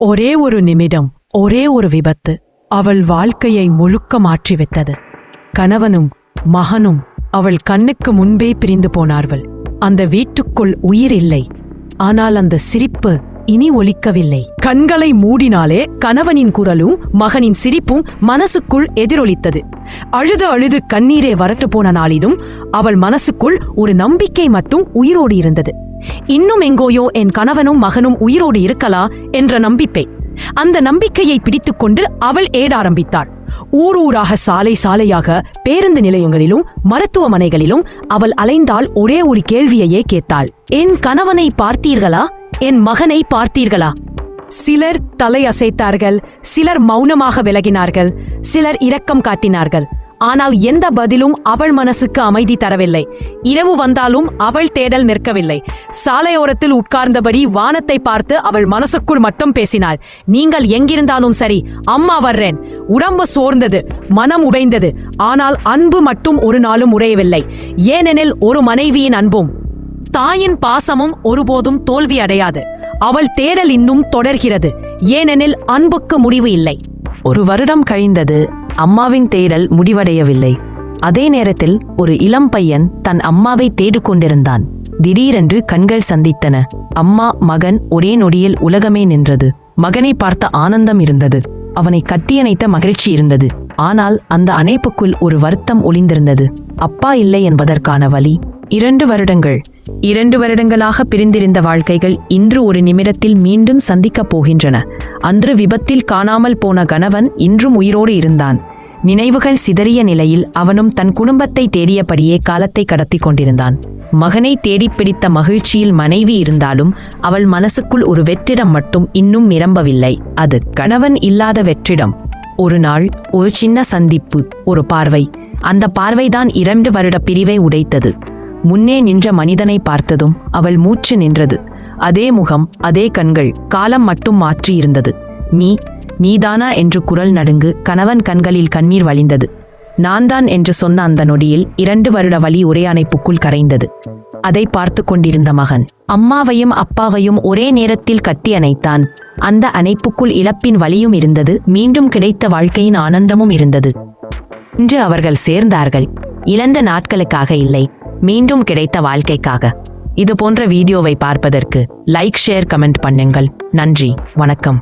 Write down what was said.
ஒரே ஒரு நிமிடம் ஒரே ஒரு விபத்து அவள் வாழ்க்கையை முழுக்க மாற்றிவிட்டது. கணவனும் மகனும் அவள் கண்ணுக்கு முன்பே பிரிந்து போனார்கள். அந்த வீட்டுக்குள் உயிர் இல்லை. ஆனால் அந்த சிரிப்பு இனி ஒலிக்கவில்லை. கண்களை மூடினாலே கணவனின் குரலும் மகனின் சிரிப்பும் மனசுக்குள் எதிரொலித்தது. அழுது அழுது கண்ணீரே வரட்டு போன நாளிலும் அவள் மனசுக்குள் ஒரு நம்பிக்கை மட்டும் உயிரோடு இருந்தது. இன்னும் எங்கோயோ என் கணவனும் மகனும் உயிரோடு இருக்கலா என்ற நம்பிக்கை அந்த நம்பிக்கையை பிடித்துக்கொண்டு அவள் ஏட ஆரம்பித்தாள். ஊர் ஊராக சாலை சாலையாக பேருந்து நிலையங்களிலும் மருத்துவமனைகளிலும் அவள் அலைந்தால் ஒரே ஒரு கேள்வியையே கேட்டாள். என் கணவனை பார்த்தீர்களா? என் மகனை பார்த்தீர்களா? சிலர் தலை அசைத்தார்கள் சிலர் மௌனமாக விலகினார்கள் சிலர் இரக்கம் காட்டினார்கள். ஆனால் எந்த பதிலும் அவள் மனசுக்கு அமைதி தரவில்லை. இரவு வந்தாலும் அவள் தேடல் நிற்கவில்லை. சாலையோரத்தில் உட்கார்ந்தபடி வானத்தை பார்த்து அவள் மனசுக்குள் மட்டும் பேசினாள். நீங்கள் எங்கிருந்தாலும் சரி அம்மா வர்றேன். உடம்பு சோர்ந்தது மனம் உடைந்தது. ஆனால் அன்பு மட்டும் ஒரு நாளும் உடையவில்லை ஏனெனில் ஒரு மனைவியின் அன்பும் தாயின் பாசமும் ஒருபோதும் தோல்வி அடையாது. அவள் தேடல் இன்னும் தொடர்கிறது. ஏனெனில் அன்புக்கு முடிவு இல்லை. ஒரு வருடம் கழிந்தது அம்மாவின் தேடல் முடிவடையவில்லை. அதே நேரத்தில் ஒரு இளம் பையன் தன் அம்மாவை தேடிக்கொண்டிருந்தான். திடீரென்று கண்கள் சந்தித்தன. அம்மா மகன் ஒரே நொடியில் உலகமே நின்றது. மகனை பார்த்த ஆனந்தம் இருந்தது. அவனை கட்டியணைத்த மகிழ்ச்சி இருந்தது. ஆனால் அந்த அணைப்புக்குள் ஒரு வருத்தம் ஒளிந்திருந்தது. அப்பா இல்லை என்பதற்கான வழி. இரண்டு வருடங்கள். இரண்டு வருடங்களாக பிரிந்திருந்த வாழ்க்கைகள் இன்று ஒரு நிமிடத்தில் மீண்டும் சந்திக்கப் போகின்றன. அன்று விபத்தில் காணாமல் போன கணவன் இன்றும் உயிரோடு இருந்தான். நினைவுகள் சிதறிய நிலையில் அவனும் தன் குடும்பத்தை தேடியபடியே காலத்தை கடத்தி கொண்டிருந்தான். மகனை தேடிப் பிடித்த மகிழ்ச்சியில் மனைவி இருந்தாலும் அவள் மனசுக்குள் ஒரு வெற்றிடம் மட்டும் இன்னும் நிரம்பவில்லை. அது கணவன் இல்லாத வெற்றிடம். ஒரு நாள் ஒரு சின்ன சந்திப்பு ஒரு பார்வை. அந்த பார்வைதான் இரண்டு வருட பிரிவை உடைத்தது. முன்னே நின்ற மனிதனை பார்த்ததும் அவள் மூச்சு நின்றது. அதே முகம் அதே கண்கள் காலம் மட்டும் மாற்றியிருந்தது. நீ நீதானா என்று குரல் நடுங்கு கணவன் கண்களில் கண்ணீர் வழிந்தது. நான்தான் என்று சொன்ன அந்த நொடியில் இரண்டு வருட வழி ஒரே அணைப்புக்குள் கரைந்தது. அதை பார்த்து கொண்டிருந்த மகன் அம்மாவையும் அப்பாவையும் ஒரே நேரத்தில் கட்டி அணைத்தான். அந்த அணைப்புக்குள் இழப்பின் வலியும் இருந்தது மீண்டும் கிடைத்த வாழ்க்கையின் ஆனந்தமும் இருந்தது. இன்று அவர்கள் சேர்ந்தார்கள். இழந்த நாட்களுக்காக இல்லை மீண்டும் கிடைத்த வாழ்க்கைக்காக. இது போன்ற வீடியோவை பார்ப்பதற்கு லைக் ஷேர் கமெண்ட் பண்ணுங்கள். நன்றி வணக்கம்.